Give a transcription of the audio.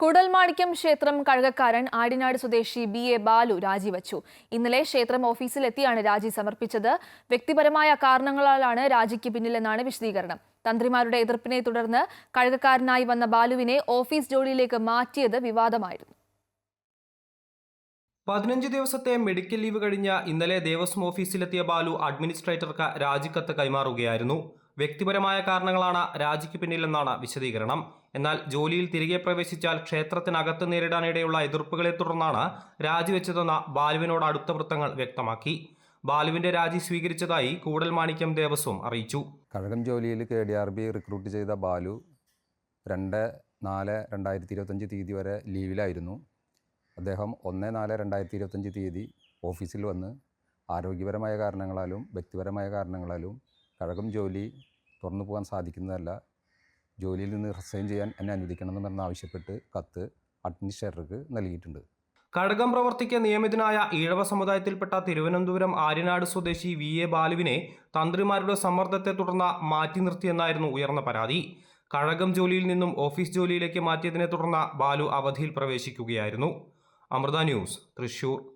കുടൽമാണിക്യം ക്ഷേത്രം കഴകക്കാരൻ ആടിനാട് സ്വദേശി B A Balu രാജിവച്ചു. ഇന്നലെ ക്ഷേത്രം ഓഫീസിലെത്തിയാണ് രാജി സമർപ്പിച്ചത്. വ്യക്തിപരമായ കാരണങ്ങളാലാണ് രാജിക്ക് പിന്നിലെന്നാണ് വിശദീകരണം. തന്ത്രിമാരുടെ എതിർപ്പിനെ തുടർന്ന് കഴകക്കാരനായി വന്ന ബാലുവിനെ ഓഫീസ് ജോലിയിലേക്ക് മാറ്റിയത് വിവാദമായിരുന്നു. പതിനഞ്ച് ദിവസത്തെ മെഡിക്കൽ ലീവ് കഴിഞ്ഞ ഇന്നലെ ദേവസ്വം ഓഫീസിലെത്തിയ ബാലു അഡ്മിനിസ്ട്രേറ്റർക്ക് രാജിക്കത്ത് കൈമാറുകയായിരുന്നു. വ്യക്തിപരമായ കാരണങ്ങളാണ് രാജിക്ക് പിന്നിലെന്നാണ് വിശദീകരണം. എന്നാൽ ജോലിയിൽ തിരികെ പ്രവേശിച്ചാൽ ക്ഷേത്രത്തിനകത്ത് നേരിടാനിടയുള്ള എതിർപ്പുകളെ തുടർന്നാണ് രാജിവെച്ചതെന്ന ബാലുവിനോട് അടുത്ത വൃത്തങ്ങൾ വ്യക്തമാക്കി. ബാലുവിന്റെ രാജി സ്വീകരിച്ചതായി കൂടൽ മാണിക്യം ദേവസ്വം അറിയിച്ചു. കഴകം ജോലിയിൽ K D R B recruit ചെയ്ത ബാലു രണ്ട് നാല് രണ്ടായിരത്തി ഇരുപത്തഞ്ച് തീയതി വരെ ലീവിലായിരുന്നു. അദ്ദേഹം ഒന്ന് നാല് രണ്ടായിരത്തി ഇരുപത്തഞ്ച് തീയതി ഓഫീസിൽ വന്ന് ആരോഗ്യപരമായ കാരണങ്ങളാലും വ്യക്തിപരമായ കാരണങ്ങളാലും കഴകം ജോലി തുറന്നു പോകാൻ സാധിക്കുന്നതല്ല. ജോലിയിൽ നിന്ന് റിസൈൻ ചെയ്യാൻ എന്നെ അനുവദിക്കണമെന്ന് ആവശ്യപ്പെട്ട് കത്ത് അഡ്മിനിസ്ട്രേറ്റർക്ക് നൽകിയിട്ടുണ്ട്. കടകം പ്രവർത്തിക്ക് നിയമിതനായ ഈഴവ സമുദായത്തിൽപ്പെട്ട തിരുവനന്തപുരം ആര്യനാട് സ്വദേശി വി എ ബാലുവിനെ തന്ത്രിമാരുടെ സമ്മർദ്ദത്തെ തുടർന്ന് മാറ്റി നിർത്തിയെന്നായിരുന്നു ഉയർന്ന പരാതി. കഴകം ജോലിയിൽ നിന്നും ഓഫീസ് ജോലിയിലേക്ക് മാറ്റിയതിനെ തുടർന്ന് ബാലു അവധിയിൽ പ്രവേശിക്കുകയായിരുന്നു. അമൃത ന്യൂസ് തൃശൂർ.